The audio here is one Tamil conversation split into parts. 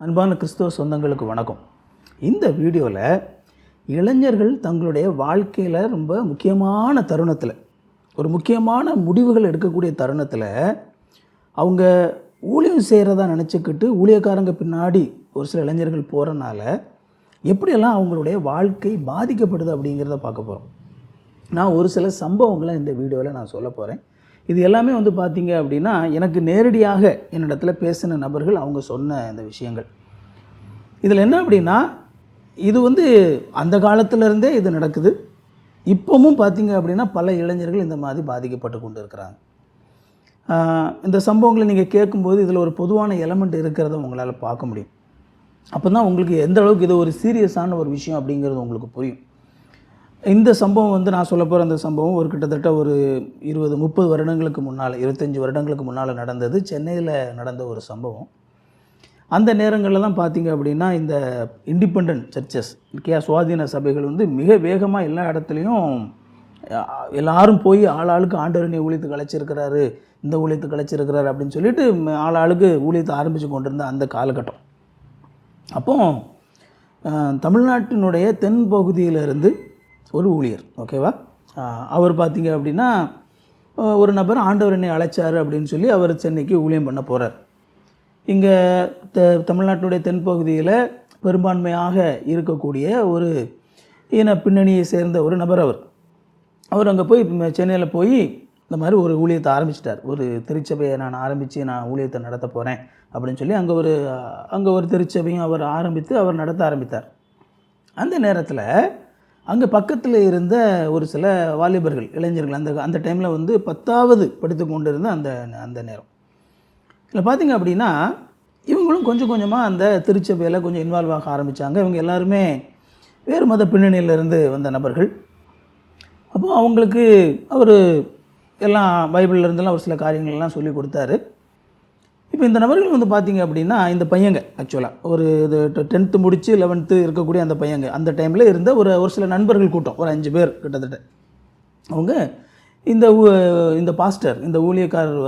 அன்பான கிறிஸ்துவ சொந்தங்களுக்கு வணக்கம். இந்த வீடியோவில் இளைஞர்கள் தங்களுடைய வாழ்க்கையில் ரொம்ப முக்கியமான தருணத்தில் ஒரு முக்கியமான முடிவுகள் எடுக்கக்கூடிய தருணத்தில் அவங்க ஊழியம் செய்கிறதா நினச்சிக்கிட்டு ஊழியக்காரங்க பின்னாடி ஒரு சில இளைஞர்கள் போகிறனால எப்படியெல்லாம் அவங்களுடைய வாழ்க்கை பாதிக்கப்படுது அப்படிங்கிறத பார்க்க போகிறோம் நான் ஒரு சில சம்பவங்களை இந்த வீடியோவில் நான் சொல்ல போகிறேன் இது எல்லாமே வந்து பார்த்தீங்க அப்படின்னா எனக்கு நேரடியாக என்னிடத்துல பேசின நபர்கள் அவங்க சொன்ன இந்த விஷயங்கள். இதில் என்ன அப்படின்னா இது வந்து அந்த காலத்திலேருந்தே இது நடக்குது. இப்போவும் பார்த்தீங்க அப்படின்னா பல இளைஞர்கள் இந்த மாதிரி பாதிக்கப்பட்டு கொண்டு இருக்கிறாங்க இந்த சம்பவங்களை நீங்கள் கேட்கும்போது இதில் ஒரு பொதுவான எலமெண்ட் இருக்கிறத உங்களால் பார்க்க முடியும். அப்போ தான் உங்களுக்கு எந்த அளவுக்கு இது ஒரு சீரியஸான ஒரு விஷயம் அப்படிங்கிறது உங்களுக்கு புரியும். இந்த சம்பவம் வந்து நான் சொல்ல போகிற அந்த சம்பவம் ஒரு கிட்டத்தட்ட ஒரு இருபது முப்பது வருடங்களுக்கு முன்னால் இருபத்தஞ்சி வருடங்களுக்கு முன்னால் நடந்தது. சென்னையில் நடந்த ஒரு சம்பவம். அந்த நேரங்களில் தான் பார்த்தீங்க அப்படின்னா இந்த இண்டிபெண்ட் சர்ச்சஸ் கே சுவாதீன சபைகள் வந்து மிக வேகமாக எல்லா இடத்துலையும் எல்லாரும் போய் ஆளாளுக்கு ஆண்டவரனை ஊழியத்து கலைச்சிருக்கிறாரு இந்த ஊழியத்து கலைச்சிருக்கிறாரு அப்படின்னு சொல்லிட்டு ஆளாளுக்கு ஆள் ஆளுக்கு ஊழியத்தை ஆரம்பித்து கொண்டிருந்த அந்த காலகட்டம். அப்போது தமிழ்நாட்டினுடைய தென் பகுதியிலிருந்து ஒரு ஊழியர் ஓகேவா? அவர் பார்த்தீங்க அப்படின்னா ஒரு நபர் ஆண்டவர் என்னை அழைச்சார் அப்படின்னு சொல்லி அவர் சென்னைக்கு ஊழியம் பண்ண போகிறார் இங்கே த தமிழ்நாட்டினுடைய தென்பகுதியில் பெரும்பான்மையாக இருக்கக்கூடிய ஒரு இன பின்னணியை சேர்ந்த ஒரு நபர் அவர். அவர் அங்கே போய் சென்னையில் போய் இந்த மாதிரி ஒரு ஊழியத்தை ஆரம்பிச்சிட்டார். ஒரு திருச்சபையை நான் ஆரம்பித்து நான் ஊழியத்தை நடத்த போகிறேன் அப்படின்னு சொல்லி அங்கே ஒரு அங்கே ஒரு திருச்சபையும் அவர் ஆரம்பித்து அவர் நடத்த ஆரம்பித்தார். அந்த நேரத்தில் அங்கே பக்கத்தில் இருந்த ஒரு சில வாலிபர்கள் இளைஞர்கள் அந்த அந்த டைமில் வந்து பத்தாவது படித்து கொண்டிருந்த அந்த அந்த நேரம். இதில் பார்த்தீங்க அப்படின்னா இவங்களும் கொஞ்சம் கொஞ்சமாக அந்த திருச்சபையில் கொஞ்சம் இன்வால்வ் ஆக ஆரம்பித்தாங்க இவங்க எல்லாருமே வேறு மத பின்னணியிலிருந்து வந்த நபர்கள். அப்போது அவங்களுக்கு அவர் எல்லாம் பைபிள்லேருந்துலாம் ஒரு சில காரியங்கள்லாம் சொல்லி கொடுத்தாரு. இப்போ இந்த நபர்கள் வந்து பார்த்தீங்க அப்படின்னா இந்த பையங்க ஆக்சுவலாக ஒரு இது டென்த்து முடித்து லெவன்த்து இருக்கக்கூடிய அந்த பையங்க. அந்த டைமில் இருந்த ஒரு ஒரு சில நண்பர்கள் கூட்டம் ஒரு அஞ்சு பேர் கிட்டத்தட்ட. அவங்க இந்த ஊ- இந்த பாஸ்டர் இந்த ஊழியக்காரர்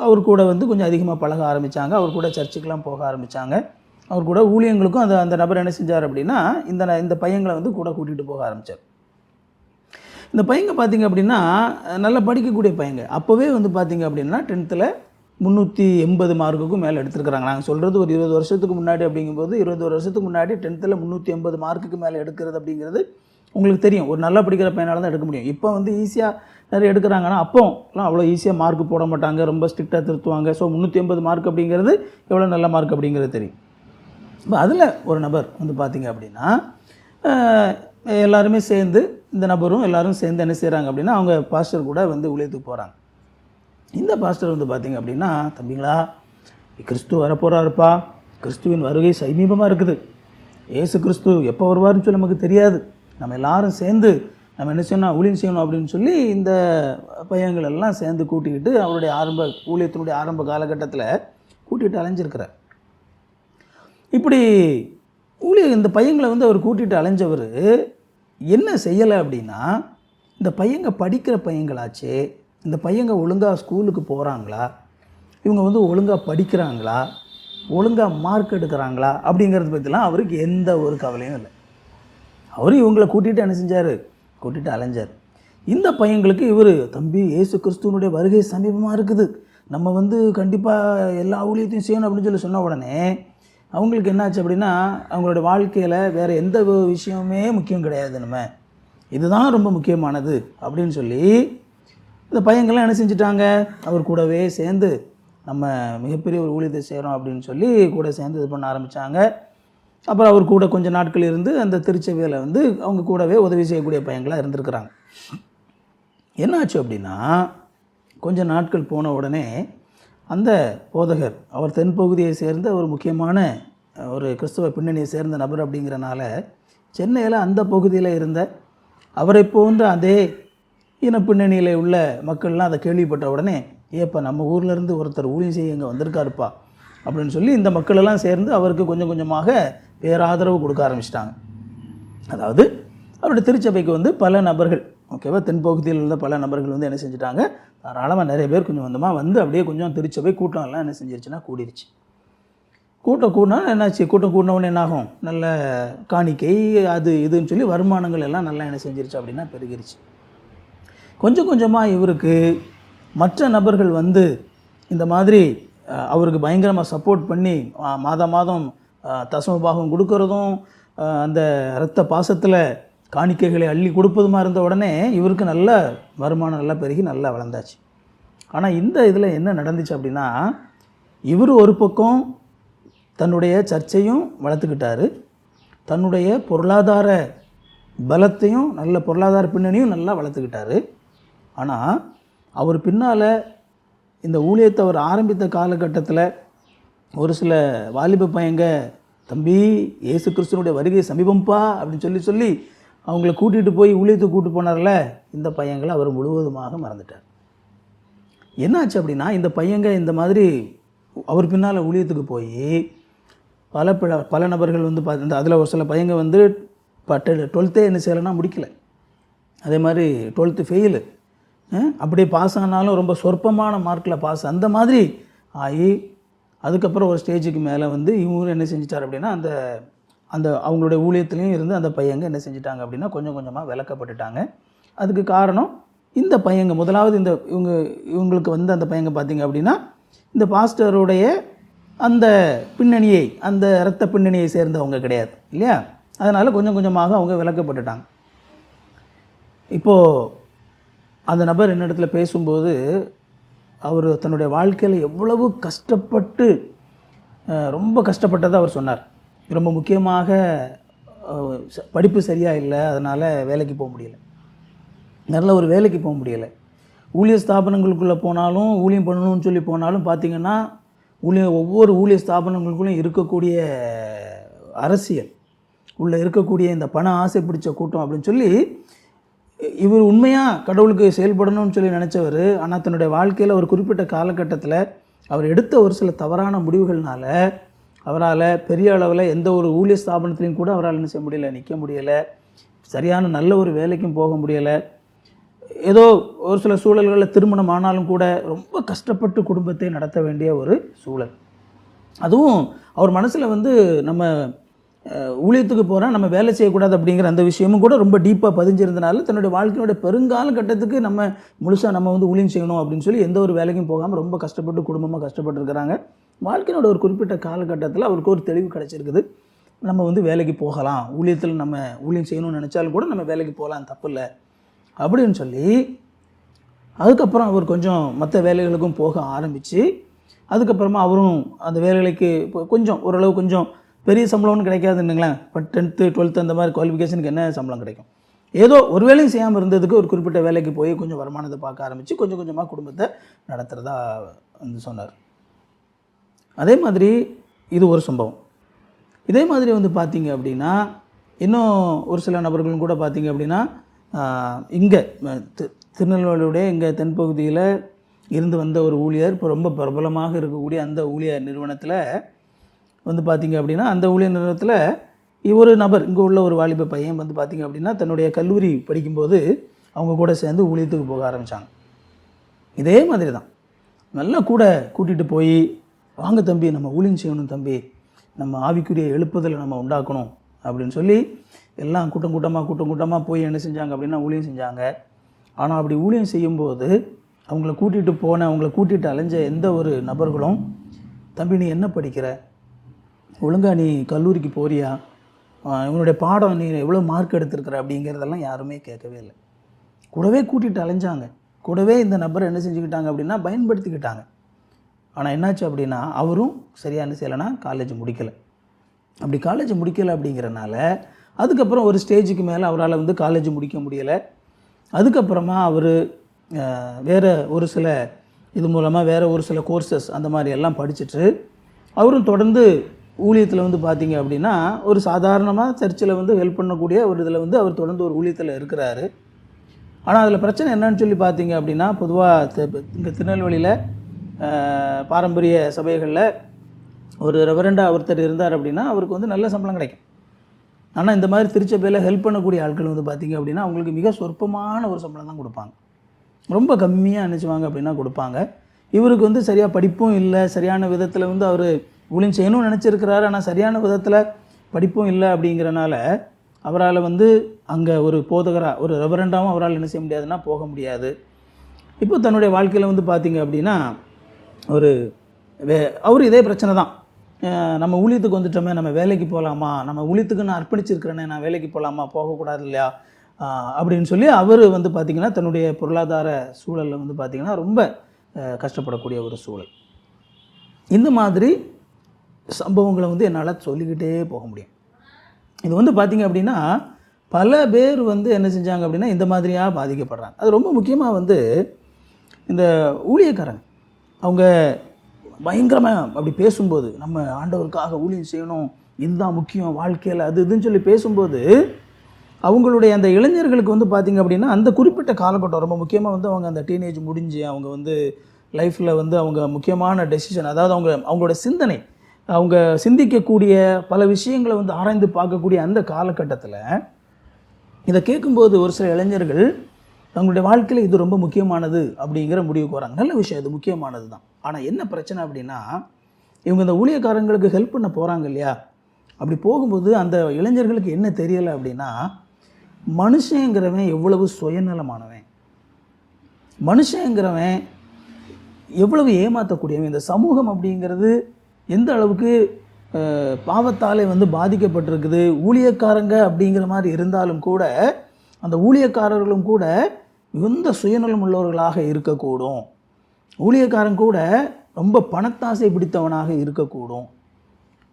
அவர் கூட வந்து கொஞ்சம் அதிகமாக பழக ஆரம்பித்தாங்க அவர் கூட சர்ச்சுக்கெலாம் போக ஆரம்பித்தாங்க அவர் கூட ஊழியங்களுக்கும் அந்த அந்த நபர் என்ன செஞ்சார் அப்படின்னா இந்த ந- இந்த பையங்களை வந்து கூட கூட்டிகிட்டு போக ஆரம்பித்தார் இந்த பையங்க பார்த்தீங்க அப்படின்னா நல்லா படிக்கக்கூடிய பையங்க. அப்போவே வந்து பார்த்தீங்க அப்படின்னா டென்த்தில் முந்நூற்றி எண்பது மார்க்குக்கும் மேலே எடுத்திருக்கிறாங்க. நாங்கள் சொல்கிறது ஒரு இருபது வருஷத்துக்கு முன்னாடி அப்படிங்கும்போது இருபது வருஷத்துக்கு முன்னாடி டென்த்தில் முந்நூற்றி எண்பது மார்க்குக்கு மேலே எடுக்கிறது அப்படிங்கிறது உங்களுக்கு தெரியும். ஒரு நல்லா படிக்கிற பையனால் தான் எடுக்க முடியும். இப்போ வந்து ஈஸியாக நிறைய எடுக்கிறாங்கன்னா அப்போலாம் அவ்வளோ ஈஸியாக மார்க் போட மாட்டாங்க. ரொம்ப ஸ்ட்ரிக்டாக திருத்துவாங்க. ஸோ முந்நூற்றி எண்பது மார்க் அப்படிங்கிறது எவ்வளோ நல்ல மார்க் அப்படிங்கிறது தெரியும். இப்போ அதில் ஒரு நபர் வந்து பார்த்தீங்க அப்படின்னா எல்லாருமே சேர்ந்து இந்த நபரும் எல்லாரும் சேர்ந்து என்ன செய்கிறாங்க அப்படின்னா அவங்க பாஸ்டர் கூட வந்து ஊழியத்துக்கு போகிறாங்க இந்த பாஸ்டர் வந்து பார்த்தீங்க அப்படின்னா தம்பிங்களா கிறிஸ்து வரப்போகிறாருப்பா கிறிஸ்துவின் வருகை சமீபமாக இருக்குது. ஏசு கிறிஸ்து எப்போ வருவாருன்னு சொல்லி நமக்கு தெரியாது. நம்ம எல்லாரும் சேர்ந்து நம்ம என்ன செய்யணும் ஊழியம் செய்யணும் அப்படின்னு சொல்லி இந்த பையங்கள் எல்லாம் சேர்ந்து கூட்டிக்கிட்டு அவருடைய ஆரம்ப ஊழியத்தினுடைய ஆரம்ப காலகட்டத்தில் கூட்டிகிட்டு அலைஞ்சிருக்கிறார். இப்படி ஊழிய இந்த பையங்களை வந்து அவர் கூட்டிகிட்டு அலைஞ்சவர் என்ன செய்யலை அப்படின்னா இந்த பையங்க படிக்கிற பையங்களாச்சே இந்த பையங்க ஒழுங்காக ஸ்கூலுக்கு போகிறாங்களா இவங்க வந்து ஒழுங்காக படிக்கிறாங்களா? ஒழுங்காக மார்க் எடுக்கிறாங்களா? அப்படிங்கிறத பற்றிலாம் அவருக்கு எந்த ஒரு கவலையும் இல்லை. அவர் இவங்களை கூட்டிகிட்டு என்ன செஞ்சார்? கூட்டிகிட்டு அலைஞ்சார். இந்த பையங்களுக்கு இவர் தம்பி இயேசு கிறிஸ்துவனுடைய வருகை சமீபமாக இருக்குது. நம்ம வந்து கண்டிப்பாக எல்லா ஊழியத்தையும் செய்யணும் அப்படின்னு சொல்லி சொன்ன உடனே அவங்களுக்கு என்னாச்சு அப்படின்னா அவங்களோட வாழ்க்கையில் வேறு எந்த விஷயமே விஷயமுமே முக்கியம் கிடையாது நம்ம. இதுதான் ரொம்ப முக்கியமானது அப்படின்னு சொல்லி இந்த பையங்கள்லாம் என்ன செஞ்சிட்டாங்க? அவர் கூடவே சேர்ந்து நம்ம மிகப்பெரிய ஒரு ஊழியத்தை செய்கிறோம் அப்படின்னு சொல்லி கூட சேர்ந்து இது பண்ண ஆரம்பித்தாங்க அப்புறம் அவர் கூட கொஞ்சம் நாட்கள் இருந்து அந்த திருச்சபையில் வந்து அவங்க கூடவே உதவி செய்யக்கூடிய பையங்களாக இருந்திருக்கிறாங்க. என்னாச்சு அப்படின்னா கொஞ்ச நாட்கள் போன உடனே அந்த போதகர் அவர் தென்பகுதியை சேர்ந்த ஒரு முக்கியமான ஒரு கிறிஸ்தவ பின்னணியை சேர்ந்த நபர் அப்படிங்கிறனால சென்னையில் அந்த பகுதியில் இருந்த அவரை போன்ற அதே இன பின்னணியில் உள்ள மக்கள்லாம் அதை கேள்விப்பட்ட உடனே ஏப்பா நம்ம ஊர்லேருந்து ஒருத்தர் ஊழியம் செய்ய இங்கே வந்திருக்காருப்பா அப்படின்னு சொல்லி இந்த மக்களெல்லாம் சேர்ந்து அவருக்கு கொஞ்சம் கொஞ்சமாக பேராதரவு கொடுக்க ஆரம்பிச்சிட்டாங்க. அதாவது அவருடைய திருச்சபைக்கு வந்து பல நபர்கள் ஓகேவா தென்பகுதியில் இருந்த பல நபர்கள் வந்து என்ன செஞ்சுட்டாங்க தாராளமாக நிறைய பேர் கொஞ்சம் கொஞ்சமாக வந்து அப்படியே கொஞ்சம் திருச்சபை கூட்டம் எல்லாம் என்ன செஞ்சிருச்சுன்னா கூடிருச்சு. கூட்டம் கூடினா என்னாச்சு? கூட்டம் கூடினவுடனே என்னாகும்? நல்ல காணிக்கை அது இதுன்னு சொல்லி வருமானங்கள் எல்லாம் நல்லா என்ன செஞ்சிருச்சு அப்படின்னா பெருகிருச்சு. கொஞ்சம் கொஞ்சமாக இவருக்கு மற்ற நபர்கள் வந்து இந்த மாதிரி அவருக்கு பயங்கரமாக சப்போர்ட் பண்ணி மாதம் மாதம் தசமபாகம் தசம பாகம் கொடுக்கறதும் அந்த இரத்த பாசத்தில் காணிக்கைகளை அள்ளி கொடுப்பதுமா இருந்த உடனே இவருக்கு நல்ல வருமானம் நல்லா பெருகி நல்லா வளர்ந்தாச்சு. ஆனால் இந்த இதில் என்ன நடந்துச்சு அப்படின்னா இவர் ஒரு பக்கம் தன்னுடைய சர்ச்சையும் வளர்த்துக்கிட்டாரு. தன்னுடைய பொருளாதார பலத்தையும் நல்ல பொருளாதார பின்னணியும் நல்லா வளர்த்துக்கிட்டாரு. ஆனால் அவர் பின்னால் இந்த ஊழியத்தை அவர் ஆரம்பித்த காலகட்டத்தில் ஒரு சில வாலிப பையங்க தம்பி இயேசு கிறிஸ்தனுடைய வருகை சமீபம்பா அப்படின்னு சொல்லி சொல்லி அவங்கள கூட்டிகிட்டு போய் ஊழியத்துக்கு கூட்டு போனார்ல இந்த பையங்களை அவர் முழுவதுமாக மறந்துட்டார். என்னாச்சு அப்படின்னா இந்த பையங்க இந்த மாதிரி அவர் பின்னால் ஊழியத்துக்கு போய் பல பல பல நபர்கள் வந்து பார்த்து அதில் ஒரு சில பையங்க வந்து பட்டு டுவெல்த்தே என்ன செய்யலைன்னா முடிக்கலை. அதே மாதிரி டுவெல்த்து ஃபெயிலு. அப்படியே பாஸ் ஆனாலும் ரொம்ப சொற்பமான மார்க்கில் பாஸ் அந்த மாதிரி ஆகி அதுக்கப்புறம் ஒரு ஸ்டேஜுக்கு மேலே வந்து இவங்க என்ன செஞ்சிட்டார் அப்படின்னா அந்த அந்த அவங்களுடைய ஊழியத்துலேயும் இருந்து அந்த பையங்க என்ன செஞ்சிட்டாங்க அப்படின்னா கொஞ்சம் கொஞ்சமாக விளக்கப்பட்டுட்டாங்க அதுக்கு காரணம் இந்த பையங்க முதலாவது இந்த இவங்க இவங்களுக்கு வந்து அந்த பையங்க பார்த்திங்க அப்படின்னா இந்த பாஸ்டருடைய அந்த பின்னணியை அந்த இரத்த பின்னணியை சேர்ந்தவங்க கிடையாது இல்லையா? அதனால் கொஞ்சம் கொஞ்சமாக அவங்க விளக்கப்பட்டுட்டாங்க இப்போது அந்த நபர் என்னிடத்துல பேசும்போது அவர் தன்னுடைய வாழ்க்கையில் எவ்வளவு கஷ்டப்பட்டு ரொம்ப கஷ்டப்பட்டதை அவர் சொன்னார். ரொம்ப முக்கியமாக படிப்பு சரியாக இல்லை அதனால் வேலைக்கு போக முடியல. நல்ல ஒரு வேலைக்கு போக முடியலை. ஊழிய ஸ்தாபனங்களுக்குள்ளே போனாலும் ஊழியம் பண்ணணும்னு சொல்லி போனாலும் பார்த்திங்கன்னா ஊழிய ஒவ்வொரு ஊழிய ஸ்தாபனங்களுக்குள்ளும் இருக்கக்கூடிய அரசியல் உள்ளே இருக்கக்கூடிய இந்த பண ஆசை பிடிச்ச கூட்டம் அப்படின்னு சொல்லி இவர் உண்மையாக கடவுளுக்கு செயல்படணும்னு சொல்லி நினச்சவர் ஆனால் தன்னுடைய வாழ்க்கையில் ஒரு குறிப்பிட்ட காலகட்டத்தில் அவர் எடுத்த ஒரு சில தவறான முடிவுகள்னால அவரால் பெரிய அளவில் எந்த ஒரு ஊழிய ஸ்தாபனத்துலேயும் கூட அவரால் என்ன செய்ய முடியல நிற்க முடியலை சரியான நல்ல ஒரு வேலைக்கும் போக முடியலை. ஏதோ ஒரு சில சூழல்களில் திருமணம் ஆனாலும் கூட ரொம்ப கஷ்டப்பட்டு குடும்பத்தை நடத்த வேண்டிய ஒரு சூழல். அதுவும் அவர் மனசில் வந்து நம்ம ஊழியத்துக்கு போகிறோம் நம்ம வேலை செய்யக்கூடாது அப்படிங்கிற அந்த விஷயமும் கூட ரொம்ப டீப்பாக பதிஞ்சிருந்தனால தன்னுடைய வாழ்க்கையோட பெருங்கால கட்டத்துக்கு நம்ம முழுசாக நம்ம வந்து ஊழியம் செய்யணும் அப்படின்னு சொல்லி எந்த ஒரு வேலைக்கும் போகாமல் ரொம்ப கஷ்டப்பட்டு குடும்பமாக கஷ்டப்பட்டுருக்கிறாங்க. வாழ்க்கையோட ஒரு குறிப்பிட்ட காலகட்டத்தில் அவருக்கு ஒரு தெளிவு கிடச்சிருக்குது. நம்ம வந்து வேலைக்கு போகலாம். ஊழியத்தில் நம்ம ஊழியம் செய்யணும்னு நினச்சாலும் கூட நம்ம வேலைக்கு போகலாம் தப்பு இல்லை அப்படின்னு சொல்லி அதுக்கப்புறம் அவர் கொஞ்சம் மற்ற வேலைகளுக்கும் போக ஆரம்பித்து அதுக்கப்புறமா அவரும் அந்த வேலைகளுக்கு இப்போ கொஞ்சம் ஓரளவு கொஞ்சம் பெரிய சம்பளம்னு கிடைக்காதுன்னுங்களேன். இப்போ டென்த்து டுவெல்த்து அந்த மாதிரி குவாலிஃபிகேஷனுக்கு என்ன சம்பளம் கிடைக்கும்? ஏதோ ஒரு வேலையும் செய்யாமல் இருந்ததுக்கு ஒரு குறிப்பிட்ட வேலைக்கு போய் கொஞ்சம் வருமானத்தை பார்க்க ஆரம்பித்து கொஞ்சம் கொஞ்சமாக குடும்பத்தை நடத்துகிறதா வந்து சொன்னார். அதே மாதிரி இது ஒரு சம்பவம். இதே மாதிரி வந்து பார்த்தீங்க அப்படின்னா இன்னும் ஒரு சில நபர்களும் கூட பார்த்தீங்க அப்படின்னா இங்கே திருநெல்வேலியுடைய இங்கே தென்பகுதியில் இருந்து வந்த ஒரு ஊழியர் இப்போ ரொம்ப பிரபலமாக இருக்கக்கூடிய அந்த ஊழியர் நிறுவனத்தில் வந்து பார்த்திங்க அப்படின்னா அந்த ஊழியர் நிறுவனத்தில் ஒரு நபர் இங்கே உள்ள ஒரு வாலிப பையன் வந்து பார்த்திங்க அப்படின்னா தன்னுடைய கல்லூரி படிக்கும்போது அவங்க கூட சேர்ந்து ஊழியத்துக்கு போக ஆரம்பித்தாங்க இதே மாதிரி தான் நல்லா கூட கூட்டிகிட்டு போய் வாங்க தம்பி நம்ம ஊழியம் செய்யணும் தம்பி. நம்ம ஆவிக்குரிய எழுப்புதலை நம்ம உண்டாக்கணும். அப்படின்னு சொல்லி எல்லாம் கூட்டம் கூட்டமாக கூட்டம் கூட்டமாக போய் என்ன செஞ்சாங்க அப்படின்னா ஊழியம் செஞ்சாங்க. ஆனால் அப்படி ஊழியம் செய்யும்போது அவங்கள கூட்டிகிட்டு போன அவங்கள கூட்டிகிட்டு அலைஞ்ச எந்த ஒரு நபர்களும் தம்பி நீ என்ன படிக்கிற? ஒழுங்கா நீ கல்லூரிக்கு போறியா? இவனுடைய பாடம் நீ எவ்வளோ மார்க் எடுத்திருக்கிற அப்படிங்கிறதெல்லாம் யாருமே கேட்கவே இல்லை. கூடவே கூட்டிகிட்டு அலைஞ்சாங்க. கூடவே இந்த நபரை என்ன செஞ்சுக்கிட்டாங்க அப்படின்னா பயன்படுத்திக்கிட்டாங்க. ஆனால் என்னாச்சு அப்படின்னா அவரும் சரியாக என்ன செய்யலைன்னா காலேஜ் முடிக்கலை. அப்படி காலேஜ் முடிக்கலை அப்படிங்கிறனால அதுக்கப்புறம் ஒரு ஸ்டேஜுக்கு மேலே அவரால் வந்து காலேஜ் முடிக்க முடியலை. அதுக்கப்புறமா அவர் வேறு ஒரு சில இது மூலமாக வேறு ஒரு சில கோர்சஸ் அந்த மாதிரி எல்லாம் படிச்சுட்டு அவரும் தொடர்ந்து ஊழியத்தில் வந்து பார்த்தீங்க அப்படின்னா ஒரு சாதாரணமாக சர்ச்சில் வந்து ஹெல்ப் பண்ணக்கூடிய ஒரு இதில் வந்து அவர் தொடர்ந்து ஒரு ஊழியத்தில் இருக்கிறாரு. ஆனால் அதில் பிரச்சனை என்னன்னு சொல்லி பார்த்தீங்க அப்படின்னா பொதுவாக இங்கே திருநெல்வேலியில் பாரம்பரிய சபைகளில் ஒரு ரெவரெண்டாக ஒருத்தர் இருந்தார் அப்படின்னா அவருக்கு வந்து நல்ல சம்பளம் கிடைக்கும். ஆனால் இந்த மாதிரி திருச்சபையில் ஹெல்ப் பண்ணக்கூடிய ஆட்கள் வந்து பார்த்திங்க அப்படின்னா அவங்களுக்கு மிக சொற்பமான ஒரு சம்பளம் தான் கொடுப்பாங்க. ரொம்ப கம்மியாக நினச்சிவாங்க அப்படின்னா கொடுப்பாங்க. இவருக்கு வந்து சரியாக படிப்பும் இல்லை சரியான விதத்தில் வந்து அவர் ஊழியம் செய்யணும்னு நினச்சிருக்கிறாரு ஆனால் சரியான விதத்தில் படிப்பும் இல்லை அப்படிங்கிறனால அவரால் வந்து அங்கே ஒரு போதகராக ஒரு ரெவரண்டாகவும் அவரால் என்ன செய்ய முடியாதுன்னா போக முடியாது. இப்போ தன்னுடைய வாழ்க்கையில் வந்து பார்த்திங்க அப்படின்னா ஒரு வே அவர் இதே பிரச்சனை தான். நம்ம ஊழியத்துக்கு வந்துட்டோமே நம்ம வேலைக்கு போகலாமா நம்ம ஊழியத்துக்கு நான் அர்ப்பணிச்சிருக்கிறேனே நான் வேலைக்கு போகலாமா போகக்கூடாது இல்லையா? அப்படின்னு சொல்லி அவர் வந்து பார்த்திங்கன்னா தன்னுடைய பொருளாதார சூழலில் வந்து பார்த்திங்கன்னா ரொம்ப கஷ்டப்படக்கூடிய ஒரு சூழல். இந்த மாதிரி சம்பவங்களை வந்து என்னால் சொல்லிக்கிட்டே போக முடியும். இது வந்து பார்த்திங்க அப்படின்னா பல பேர் வந்து என்ன செஞ்சாங்க அப்படின்னா இந்த மாதிரியாக பாதிக்கப்படுறாங்க. அது ரொம்ப முக்கியமாக வந்து இந்த ஊழியக்காரங்க அவங்க பயங்கரமாக அப்படி பேசும்போது நம்ம ஆண்டவருக்காக ஊழியம் செய்யணும் இதுதான் முக்கியம் வாழ்க்கையில் அது இதுன்னு சொல்லி பேசும்போது அவங்களுடைய அந்த இளைஞர்களுக்கு வந்து பார்த்திங்க அப்படின்னா அந்த குறிப்பிட்ட காலகட்டம் ரொம்ப முக்கியமாக வந்து அவங்க அந்த டீனேஜ் முடிஞ்சு அவங்க வந்து லைஃப்பில் வந்து அவங்க முக்கியமான டெசிஷன் அதாவது அவங்க அவங்களோட சிந்தனை அவங்க சிந்திக்கக்கூடிய பல விஷயங்களை வந்து ஆராய்ந்து பார்க்கக்கூடிய அந்த காலகட்டத்தில் இதை கேட்கும்போது ஒரு சில இளைஞர்கள் தங்களுடைய வாழ்க்கையில் இது ரொம்ப முக்கியமானது அப்படிங்கிற முடிவுக்கு வராங்க. நல்ல விஷயம் இது முக்கியமானது தான் ஆனால் என்ன பிரச்சனை அப்படின்னா இவங்க இந்த ஊழியக்காரங்களுக்கு ஹெல்ப் பண்ண போகிறாங்க இல்லையா? அப்படி போகும்போது அந்த இளைஞர்களுக்கு என்ன தெரியலை அப்படின்னா மனுஷங்கிறவன் எவ்வளவு சுயநலமானவன்? மனுஷங்கிறவன் எவ்வளவு ஏமாற்றக்கூடியவன் இந்த சமூகம் அப்படிங்கிறது எந்த அளவுக்கு பாவத்தாலே வந்து பாதிக்கப்பட்டிருக்குது ஊழியக்காரங்க அப்படிங்கிற மாதிரி இருந்தாலும் கூட அந்த ஊழியக்காரர்களும் கூட மிகுந்த சுயநலம் உள்ளவர்களாக இருக்கக்கூடும். ஊழியக்காரன் கூட ரொம்ப பணத்தாசை பிடித்தவனாக இருக்கக்கூடும்.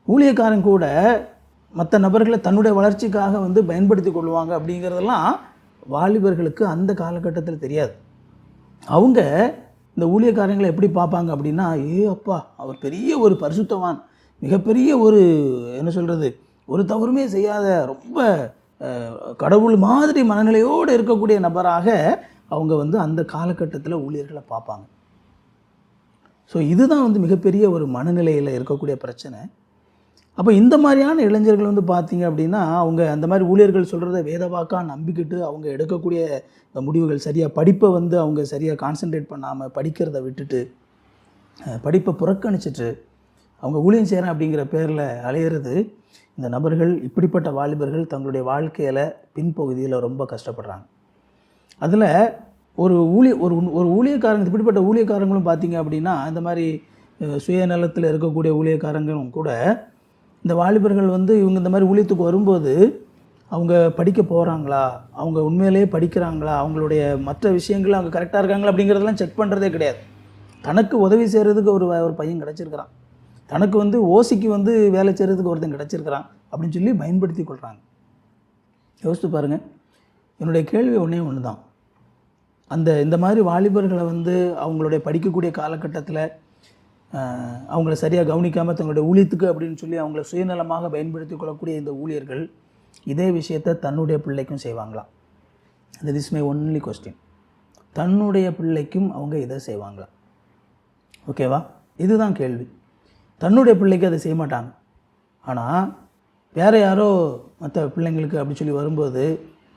ஊழியக்காரன் கூட மற்ற நபர்களை தன்னுடைய வளர்ச்சிக்காக வந்து பயன்படுத்தி கொள்வாங்க அப்படிங்கிறதெல்லாம் வாலிபர்களுக்கு அந்த காலகட்டத்தில் தெரியாது. அவங்க இந்த ஊழியக்காரங்களை எப்படி பார்ப்பாங்க அப்படின்னா ஏ அப்பா அவர் பெரிய ஒரு பரிசுத்தவான் மிகப்பெரிய ஒரு என்ன சொல்கிறது ஒரு தவறுமே செய்யாத ரொம்ப கடவுள் மாதிரி மனநிலையோடு இருக்கக்கூடிய நபராக அவங்க வந்து அந்த காலகட்டத்தில் ஊழியர்களை பார்ப்பாங்க. ஸோ இதுதான் வந்து மிகப்பெரிய ஒரு மனநிலையில் இருக்கக்கூடிய பிரச்சனை. அப்போ இந்த மாதிரியான இளைஞர்கள் வந்து பார்த்தீங்க அப்படின்னா அவங்க அந்த மாதிரி ஊழியர்கள் சொல்கிறத வேதவாக்காக நம்பிக்கிட்டு அவங்க எடுக்கக்கூடிய இந்த முடிவுகள் சரியாக படிப்பை வந்து அவங்க சரியாக கான்சென்ட்ரேட் பண்ணாமல் படிக்கிறத விட்டுட்டு படிப்பை புறக்கணிச்சிட்டு அவங்க ஊழியம் செய்கிறேன் அப்படிங்கிற பேரில் அலையிறது இந்த நபர்கள் இப்படிப்பட்ட வாலிபர்கள் தங்களுடைய வாழ்க்கையில் பின்பகுதியில் ரொம்ப கஷ்டப்படுறாங்க. அதில் ஒரு ஊழிய ஒரு ஒரு ஊழியக்காரங்க இப்படிப்பட்ட ஊழியக்காரங்களும் பார்த்தீங்க அப்படின்னா இந்த மாதிரி சுயநலத்தில் இருக்கக்கூடிய ஊழியக்காரங்களும் கூட இந்த வாலிபர்கள் வந்து இவங்க இந்த மாதிரி ஊழியத்துக்கு வரும்போது அவங்க படிக்க போகிறாங்களா அவங்க உண்மையிலேயே படிக்கிறாங்களா? அவங்களுடைய மற்ற விஷயங்கள் அவங்க கரெக்டாக இருக்காங்களா அப்படிங்கிறதெல்லாம் செக் பண்ணுறதே கிடையாது. தனக்கு உதவி செய்கிறதுக்கு ஒரு ஒரு பையன் கிடச்சிருக்கிறான். தனக்கு வந்து ஓசிக்கு வந்து வேலை செய்கிறதுக்கு ஒருத்தன் கிடச்சிருக்கிறான் அப்படின்னு சொல்லி பயன்படுத்தி கொள்கிறாங்க யோசித்து பாருங்கள் என்னுடைய கேள்வி ஒன்றே ஒன்று தான் அந்த இந்த மாதிரி வாலிபர்களை வந்து அவங்களுடைய படிக்கக்கூடிய காலகட்டத்தில் அவங்கள சரியாக கவனிக்காமல் தங்களுடைய ஊழியத்துக்கு அப்படின்னு சொல்லி அவங்கள சுயநலமாக பயன்படுத்தி கொள்ளக்கூடிய இந்த ஊழியர்கள் இதே விஷயத்தை தன்னுடைய பிள்ளைக்கும் செய்வாங்களாம். That is my only question தன்னுடைய பிள்ளைக்கும் அவங்க இதை செய்வாங்களா? ஓகேவா இதுதான் கேள்வி. தன்னுடைய பிள்ளைக்கு அதை செய்ய மாட்டாங்க. ஆனால் வேறு யாரோ மற்ற பிள்ளைங்களுக்கு அப்படி சொல்லி வரும்போது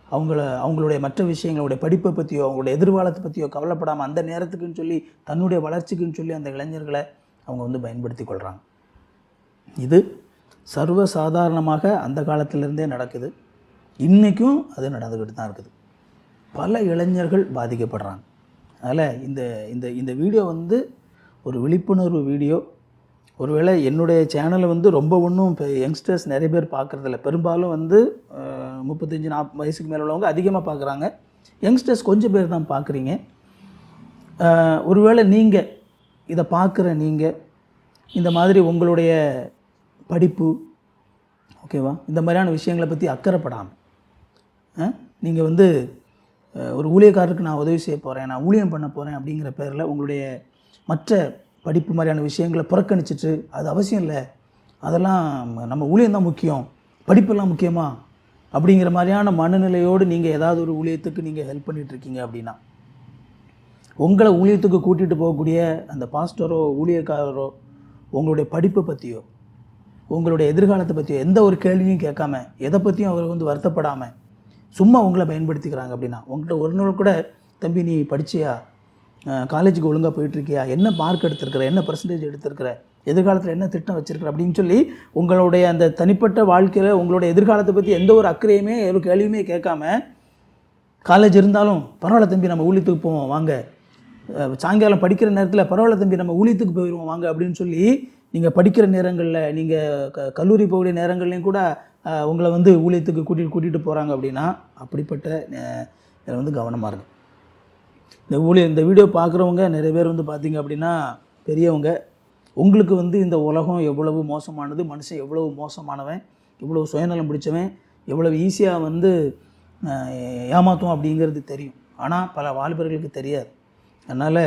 அவங்கள அவங்களுடைய மற்ற விஷயங்களுடைய படிப்பை பற்றியோ அவங்களுடைய எதிர்காலத்தை பற்றியோ கவலைப்படாமல் அந்த நேரத்துக்குன்னு சொல்லி தன்னுடைய வளர்ச்சிக்குன்னு சொல்லி அந்த இளைஞர்களை அவங்க வந்து பயன்படுத்தி கொள்கிறாங்க இது சர்வ சாதாரணமாக அந்த காலத்திலிருந்தே நடக்குது. இன்றைக்கும் அது நடந்துக்கிட்டு தான் இருக்குது. பல இளைஞர்கள் பாதிக்கப்படுறாங்க. அதனால் இந்த இந்த இந்த வீடியோ வந்து ஒரு விழிப்புணர்வு வீடியோ. ஒருவேளை என்னுடைய சேனலை வந்து ரொம்ப ஒன்றும் இப்போ யங்ஸ்டர்ஸ் நிறைய பேர் பார்க்குறதில்ல. பெரும்பாலும் வந்து முப்பத்தஞ்சு நாற்பது வயசுக்கு மேலே உள்ளவங்க அதிகமாக பார்க்குறாங்க. யங்ஸ்டர்ஸ் கொஞ்சம் பேர் தான் பார்க்குறீங்க. ஒருவேளை நீங்கள் இதை பார்க்குற நீங்கள் இந்த மாதிரி உங்களுடைய படிப்பு ஓகேவா? இந்த மாதிரியான விஷயங்களை பற்றி அக்கறைப்படாமல் நீங்கள் வந்து ஒரு ஊழியக்காரருக்கு நான் உதவி செய்ய போகிறேன் நான் ஊழியம் பண்ண போகிறேன் அப்படிங்கிற பேரில் உங்களுடைய மற்ற படிப்பு மாதிரியான விஷயங்களை புறக்கணிச்சிட்டு அது அவசியம் இல்லை. அதெல்லாம் நம்ம ஊழியம் தான் முக்கியம். படிப்பெல்லாம் முக்கியமா? அப்படிங்கிற மாதிரியான மனநிலையோடு நீங்கள் ஏதாவது ஒரு ஊழியத்துக்கு நீங்கள் ஹெல்ப் பண்ணிகிட்ருக்கீங்க அப்படின்னா உங்களை ஊழியத்துக்கு கூட்டிகிட்டு போகக்கூடிய அந்த பாஸ்டரோ ஊழியக்காரரோ உங்களுடைய படிப்பை பற்றியோ உங்களுடைய எதிர்காலத்தை பற்றியோ எந்த ஒரு கேள்வியும் கேட்காம எதை பற்றியும் அவர் வந்து வருத்தப்படாமல் சும்மா உங்களை பயன்படுத்திக்கிறாங்க அப்படின்னா உங்கள்கிட்ட ஒரு நாள் கூட தம்பி நீ படிச்சியா? காலேஜுக்கு ஒழுங்காக போயிட்டுருக்கியா? என்ன மார்க் எடுத்திருக்கிற? என்ன பர்சன்டேஜ் எடுத்திருக்கிற? எதிர்காலத்தில் என்ன திட்டம் வச்சிருக்கிற? அப்படின்னு சொல்லி உங்களுடைய அந்த தனிப்பட்ட வாழ்க்கையில் உங்களுடைய எதிர்காலத்தை பற்றி எந்த ஒரு அக்கறையுமே ஒரு கேள்வியுமே கேட்காம காலேஜ் இருந்தாலும் பரவாயில்ல தம்பி நம்ம ஊழியத்துக்கு போவோம் வாங்க. சாயங்காலம் படிக்கிற நேரத்தில் பரவாயில்ல தம்பி நம்ம ஊழியத்துக்கு போயிடுவோம் வாங்க அப்படின்னு சொல்லி நீங்கள் படிக்கிற நேரங்களில் நீங்கள் க கல்லூரி போகக்கூடிய நேரங்கள்லையும் கூட உங்களை வந்து ஊழியத்துக்கு கூட்டிகிட்டு கூட்டிகிட்டு போகிறாங்க அப்படின்னா அப்படிப்பட்ட இதில் வந்து கவனமாக இருக்கும் இந்த ஊழிய இந்த வீடியோ பார்க்குறவங்க நிறைய பேர் வந்து பார்த்தீங்க அப்படின்னா பெரியவங்க உங்களுக்கு வந்து இந்த உலகம் எவ்வளவு மோசமானது மனுஷன் எவ்வளவு மோசமானவன் எவ்வளவு சுயநலம் பிடிச்சவன் எவ்வளவு ஈஸியாக வந்து ஏமாத்தும் அப்படிங்கிறது தெரியும். ஆனால் பல வாலிபர்களுக்கு தெரியாது. அதனால்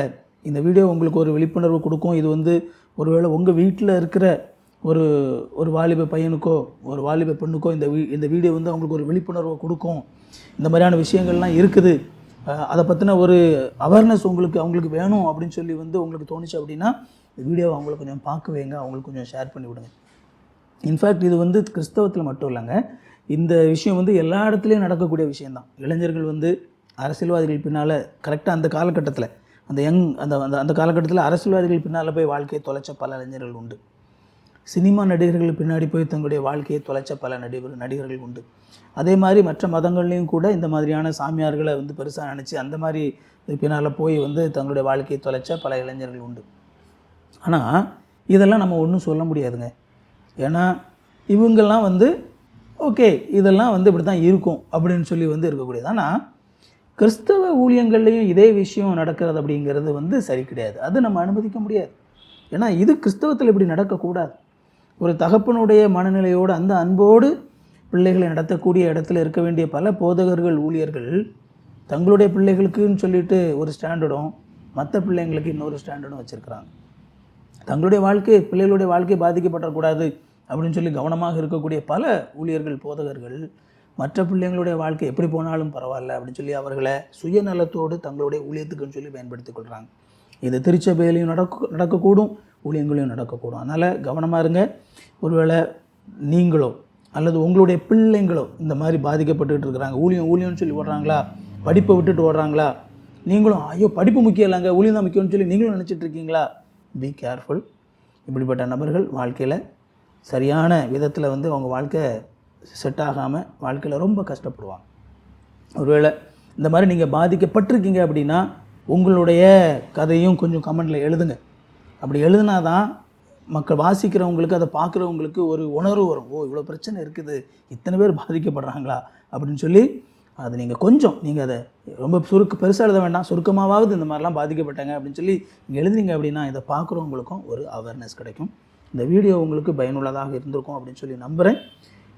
இந்த வீடியோ உங்களுக்கு ஒரு விழிப்புணர்வு கொடுக்கும். இது வந்து ஒருவேளை உங்கள் வீட்டில் இருக்கிற ஒரு ஒரு வாலிப பையனுக்கோ ஒரு வாலிப பெண்ணுக்கோ இந்த வீ இந்த வீடியோ வந்து அவங்களுக்கு ஒரு விழிப்புணர்வை கொடுக்கும். இந்த மாதிரியான விஷயங்கள்லாம் இருக்குது. அதை பற்றின ஒரு அவேர்னஸ் உங்களுக்கு அவங்களுக்கு வேணும் அப்படின்னு சொல்லி வந்து உங்களுக்கு தோணுச்சு அப்படின்னா இந்த வீடியோவை அவங்களுக்கு கொஞ்சம் பார்க்க வைங்க. அவங்களுக்கு கொஞ்சம் ஷேர் பண்ணி விடுங்க. இன்ஃபேக்ட் இது வந்து கிறிஸ்தவத்தில் மட்டும் இல்லைங்க. இந்த விஷயம் வந்து எல்லா இடத்துலையும் நடக்கக்கூடிய விஷயந்தான் இளைஞர்கள் வந்து அரசியல்வாதிகள் பின்னால் கரெக்டாக அந்த காலகட்டத்தில் அந்த யங் அந்த அந்த அந்த காலகட்டத்தில் அரசியல்வாதிகள் பின்னால் போய் வாழ்க்கையை தொலைச்ச பல இளைஞர்கள் உண்டு. சினிமா நடிகர்கள் பின்னாடி போய் தங்களுடைய வாழ்க்கையை தொலைச்ச பல நடிகர் நடிகர்கள் உண்டு. அதே மாதிரி மற்ற மதங்கள்லேயும் கூட இந்த மாதிரியான சாமியார்களை வந்து பெருசாக நினச்சி அந்த மாதிரி பின்னால் போய் வந்து தங்களுடைய வாழ்க்கையை தொலைச்ச பல இளைஞர்கள் உண்டு. ஆனால் இதெல்லாம் நம்ம ஒன்றும் சொல்ல முடியாதுங்க. ஏன்னா இவங்கெல்லாம் வந்து ஓகே இதெல்லாம் வந்து இப்படி தான் இருக்கும் அப்படின்னு சொல்லி வந்து இருக்கக்கூடியது. ஆனால் கிறிஸ்தவ ஊழியங்கள்லேயும் இதே விஷயம் நடக்கிறது அப்படிங்கிறது வந்து சரி கிடையாது. அது நம்ம அனுமதிக்க முடியாது. ஏன்னா இது கிறிஸ்தவத்தில் இப்படி நடக்கக்கூடாது. ஒரு தகப்பனுடைய மனநிலையோடு அந்த அன்போடு பிள்ளைகளை நடத்தக்கூடிய இடத்துல இருக்க வேண்டிய பல போதகர்கள் ஊழியர்கள் தங்களுடைய பிள்ளைகளுக்குன்னு சொல்லிட்டு ஒரு ஸ்டாண்டர்டும் மற்ற பிள்ளைங்களுக்கு இன்னொரு ஸ்டாண்டர்டும் வச்சுருக்கிறாங்க. தங்களுடைய வாழ்க்கை பிள்ளைகளுடைய வாழ்க்கை பாதிக்கப்படக்கூடாது அப்படின்னு சொல்லி கவனமாக இருக்கக்கூடிய பல ஊழியர்கள் போதகர்கள் மற்ற பிள்ளைங்களுடைய வாழ்க்கை எப்படி போனாலும் பரவாயில்ல அப்படின்னு சொல்லி அவர்களை சுயநலத்தோடு தங்களுடைய ஊழியத்துக்குன்னு சொல்லி பயன்படுத்திக் கொள்கிறாங்க இது திருச்சபையிலையும் நடக்க நடக்கக்கூடும் ஊழியங்களையும் நடக்கக்கூடும். அதனால் கவனமாக இருங்க. ஒருவேளை நீங்களோ அல்லது உங்களுடைய பிள்ளைங்களோ இந்த மாதிரி பாதிக்கப்பட்டுக்கிட்டு இருக்கிறாங்க. ஊழியம் ஊழியம்னு சொல்லி ஓடுறாங்களா? படிப்பை விட்டுட்டு ஓடுறாங்களா? நீங்களும் ஐயோ படிப்பு முக்கியம் இல்லைங்க ஊழியம் தான் முக்கியம்னு சொல்லி நீங்களும் நினச்சிட்டு இருக்கீங்களா? பி கேர்ஃபுல் இப்படிப்பட்ட நபர்கள் வாழ்க்கையில் சரியான விதத்தில் வந்து அவங்க வாழ்க்கை செட் ஆகாமல் வாழ்க்கையில் ரொம்ப கஷ்டப்படுவாங்க. ஒருவேளை இந்த மாதிரி நீங்கள் பாதிக்கப்பட்டிருக்கீங்க அப்படின்னா உங்களுடைய கதையும் கொஞ்சம் கமெண்டில் எழுதுங்க. அப்படி எழுதுனா தான் மக்கள் வாசிக்கிறவங்களுக்கு அதை பார்க்குறவங்களுக்கு ஒரு உணர்வு வரும். ஓ இவ்வளோ பிரச்சனை இருக்குது. இத்தனை பேர் பாதிக்கப்படுறாங்களா? அப்படின்னு சொல்லி அது நீங்கள் கொஞ்சம் நீங்கள் அதை ரொம்ப சுருக்கு பெருசாக எழுத வேண்டாம். சுருக்கமாவது இந்த மாதிரிலாம் பாதிக்கப்பட்டாங்க அப்படின்னு சொல்லி நீங்கள் எழுதுனீங்க அப்படின்னா இதை பார்க்குறவங்களுக்கும் ஒரு அவேர்னஸ் கிடைக்கும். இந்த வீடியோ உங்களுக்கு பயனுள்ளதாக இருந்திருக்கும் அப்படின்னு சொல்லி நம்புகிறேன்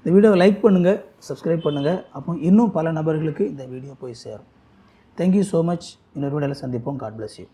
இந்த வீடியோவை லைக் பண்ணுங்கள் சப்ஸ்கிரைப் பண்ணுங்கள் அப்போ இன்னும் பல நபர்களுக்கு இந்த வீடியோ போய் சேரும். தேங்க்யூ ஸோ மச் இன்னொரு வீடியோவில் சந்திப்போம். God bless you